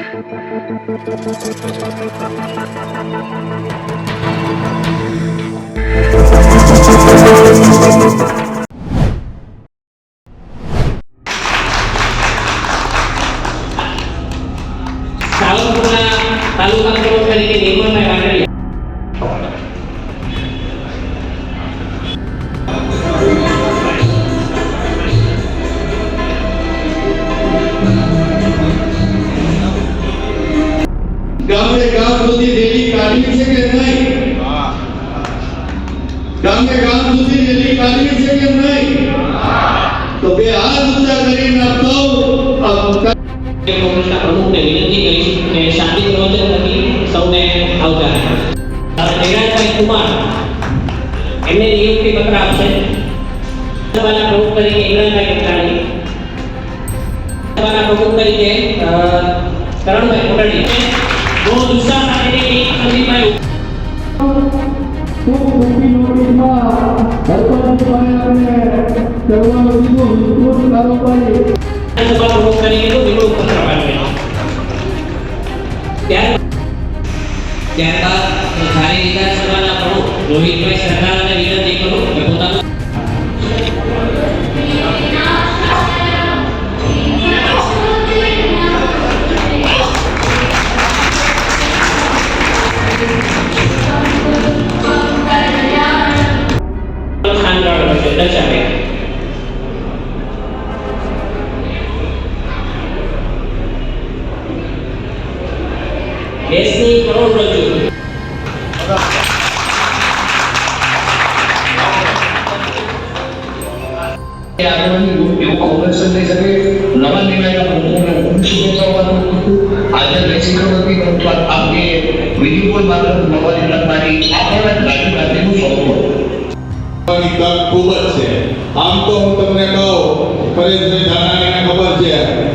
Thank you. કે નહીં. તો બે હાથ ઊંચા કરીને સભાના પ્રમુખ તરીકે ઇમરાનભાઈ કટાણી પ્રમુખ તરીકે કરણભાઈ કોટડી બહુ ઉત્સાહ મોટી નોટિસમાં સરપંચભાઈ આપણે કરવાનું કીધું વિસ્તૃત ત્યાર ત્યારબાદ ધારી વિધાનસભાના પ્રમુખ રોહિતભાઈ સરકારને વિનંતી કરું આજે પણ આપકે બીજી કોઈ માત્ર નવા નિર્ણય મારી આપણને રાજીવ ગાંધીનું સપનું ની તક ખૂબ જ છે. આમ તો હું તમને કહું પરેશભાઈ ધાનાણીને ખબર છે.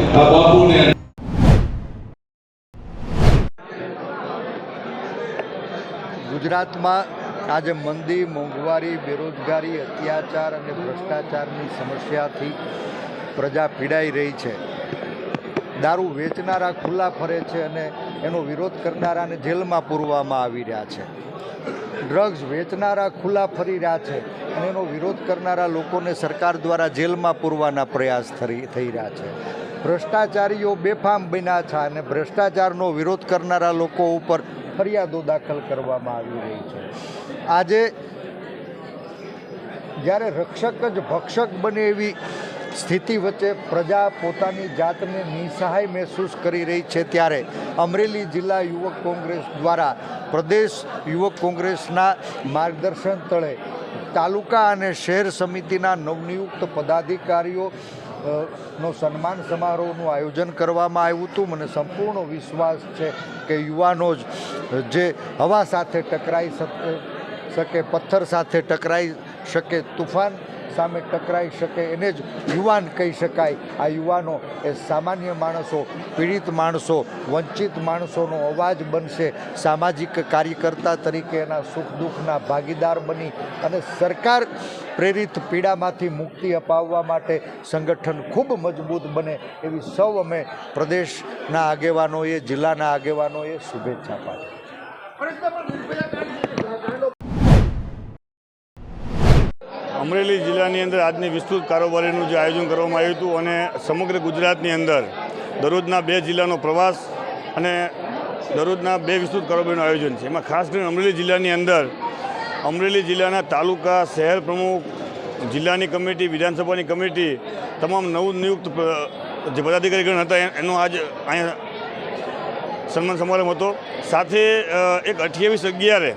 ગુજરાતમાં આજે મંદી, મોંઘવારી, બેરોજગારી, અત્યાચાર અને ભ્રષ્ટાચારની સમસ્યાથી પ્રજા પીડાઈ રહી છે. દારૂ વેચનારા ખુલ્લા ફરે છે અને એનો વિરોધ કરનારાને જેલમાં પૂરવામાં આવી રહ્યા છે. ડ્રગ્સ વેચનારા ખુલ્લા ફરી રહ્યા છે અને એનો વિરોધ કરનારા લોકોને સરકાર દ્વારા જેલમાં પૂરવાના પ્રયાસ થઈ રહ્યા છે. ભ્રષ્ટાચારીઓ બેફામ બન્યા છે અને ભ્રષ્ટાચારનો વિરોધ કરનારા લોકો ઉપર ફરિયાદો દાખલ કરવામાં આવી રહી છે. આજે જ્યારે રક્ષક જ ભક્ષક બને એવી સ્થિતિ વચ્ચે પ્રજા પોતાની જાતને નિસહાય મહેસૂસ કરી રહી છે ત્યારે અમરેલી જિલ્લા યુવક કોંગ્રેસ દ્વારા પ્રદેશ યુવક કોંગ્રેસના માર્ગદર્શન તળે તાલુકા અને શહેર સમિતિના નવનિયુક્ત પદાધિકારીઓ નો સન્માન સમારોહનું આયોજન કરવામાં આવ્યું હતું. મને સંપૂર્ણ વિશ્વાસ છે કે યુવાનો જ, જે હવા સાથે ટકરાઈ શકે શકે, પથ્થર સાથે ટકરાઈ શકે, તુફાન સામે ટકરાઈ શકે એને જ યુવાન કહી શકાય. આ યુવાનો એ સામાન્ય માણસો, પીડિત માણસો, વંચિત માણસોનો અવાજ બનશે. સામાજિક કાર્યકર્તા તરીકે એના સુખ દુઃખના ભાગીદાર બની અને સરકાર પ્રેરિત પીડામાંથી મુક્તિ અપાવવા માટે સંગઠન ખૂબ મજબૂત બને એવી સૌ અમે પ્રદેશના આગેવાનોએ, જિલ્લાના આગેવાનોએ શુભેચ્છા પાઠવી અમરેલી જિલ્લાની અંદર આજની વિસ્તૃત કારોબારીનું જે આયોજન કરવામાં આવ્યું હતું અને સમગ્ર ગુજરાતની અંદર દરરોજના બે જિલ્લાનો પ્રવાસ અને દરરોજના બે વિસ્તૃત કારોબારીનું આયોજન છે. એમાં ખાસ કરીને અમરેલી જિલ્લાની અંદર અમરેલી જિલ્લાના તાલુકા, શહેર પ્રમુખ, જિલ્લાની કમિટી, વિધાનસભાની કમિટી, તમામ નવ નિયુક્ત પ- જે પદાધિકારીગણ હતા એનો આજ અહીંયા સન્માન સમારંભ હતો. સાથે એક અઠ્યાવીસ અગિયારે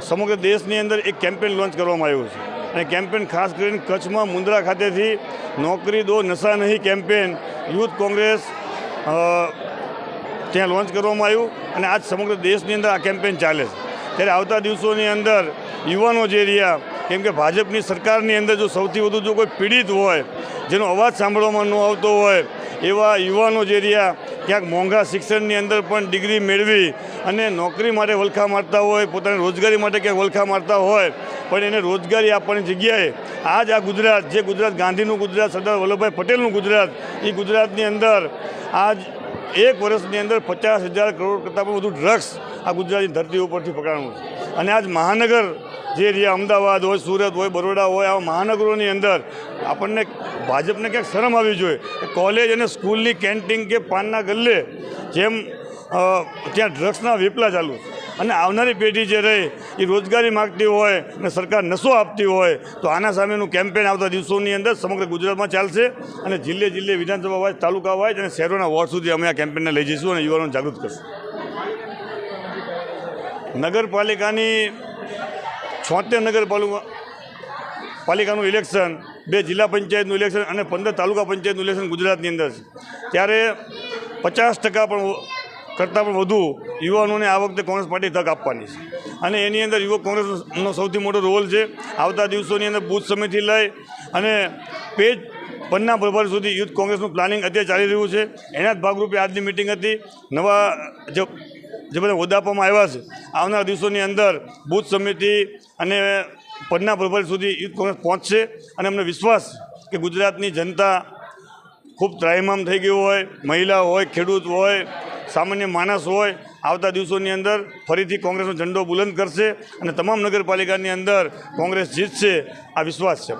સમગ્ર દેશની અંદર એક કેમ્પેન લોન્ચ કરવામાં આવ્યું છે. અને કેમ્પેન ખાસ કરીને કચ્છમાં મુંદ્રા ખાતેથી નોકરી દો, નશા નહીં કેમ્પેન. યુથ કોંગ્રેસ ત્યાં લોન્ચ કરવામાં આવ્યું અને આજ સમગ્ર દેશની અંદર આ કેમ્પેન ચાલે છે. ત્યારે આવતા દિવસોની અંદર યુવાનો જે રહ્યા, કેમ કે ભાજપની સરકારની અંદર જો સૌથી વધુ જો કોઈ પીડિત હોય, જેનો અવાજ સાંભળવામાં ન આવતો હોય, એવા યુવાનો જે રહ્યા, ક્યાંક મોંઘા શિક્ષણની અંદર પણ ડિગ્રી મેળવી અને નોકરી માટે વલખા મારતા હોય, પોતાની રોજગારી માટે ક્યાંક વલખા મારતા હોય પણ એને રોજગારી આપવાની જગ્યાએ આજ આ ગુજરાત, જે ગુજરાત ગાંધીનું ગુજરાત, સરદાર વલ્લભભાઈ પટેલનું ગુજરાત એ ગુજરાતની અંદર આજ એક વર્ષની અંદર પચાસ હજાર કરોડ કરતાં પણ વધુ ડ્રગ્સ આ ગુજરાતની ધરતી ઉપરથી પકડાણું છે. અને આજ મહાનગર જે રહ્યા, અમદાવાદ હોય, સુરત હોય, બરોડા હોય, આવા મહાનગરોની અંદર આપણને ભાજપને ક્યાંક શરમ આવી જોઈએ કોલેજ અને સ્કૂલની કેન્ટીન કે પાનના ગલ્લે જેમ ત્યાં ડ્રગ્સના વેપલા ચાલુ છે. અને આવનારી પેઢી જે રહે, એ રોજગારી માગતી હોય અને સરકાર નશો આપતી હોય, તો આના સામેનું કેમ્પેન આવતા દિવસોની અંદર સમગ્ર ગુજરાતમાં ચાલશે. અને જિલ્લે જિલ્લે વિધાનસભા વાઇઝ તાલુકા વાઇઝ અને શહેરોના વોર્ડ સુધી અમે આ કેમ્પેનને લઈ જઈશું અને યુવાનોને જાગૃત કરશું. નગરપાલિકાની છોતેર નગરપાલિકા, પાલિકાનું ઇલેક્શન બે જિલ્લા પંચાયતનું ઇલેક્શન અને પંદર તાલુકા પંચાયતનું ઇલેક્શન ગુજરાતની અંદર છે. ત્યારે પચાસ ટકા પણ કરતાં પણ વધુ યુવાનોને આ વખતે કોંગ્રેસ પાર્ટી તક આપવાની છે. અને એની અંદર યુવક કોંગ્રેસનો સૌથી મોટો રોલ છે. આવતા દિવસોની અંદર બૂથ સમિતિ લઈ અને પેજ પન્ના ભરભર સુધી યુથ કોંગ્રેસનું પ્લાનિંગ અત્યારે ચાલી રહ્યું છે. એના જ ભાગરૂપે આજની મિટિંગ હતી. નવા જે જે બધા હોદ્દા આપવામાં આવ્યા છે, આવનારા દિવસોની અંદર બૂથ સમિતિ અને પન્ના ભરભર સુધી યુથ કોંગ્રેસ પહોંચશે. અને અમને વિશ્વાસ કે ગુજરાતની જનતા ખૂબ ત્રાહિમામ થઈ ગયું હોય, મહિલા હોય, ખેડૂત હોય સામાન્ય માણસ હોય, આવતા દિવસોની અંદર ફરીથી કોંગ્રેસનો ઝંડો બુલંદ કરશે અને તમામ નગરપાલિકાની અંદર કોંગ્રેસ જીતશે, આ વિશ્વાસ છે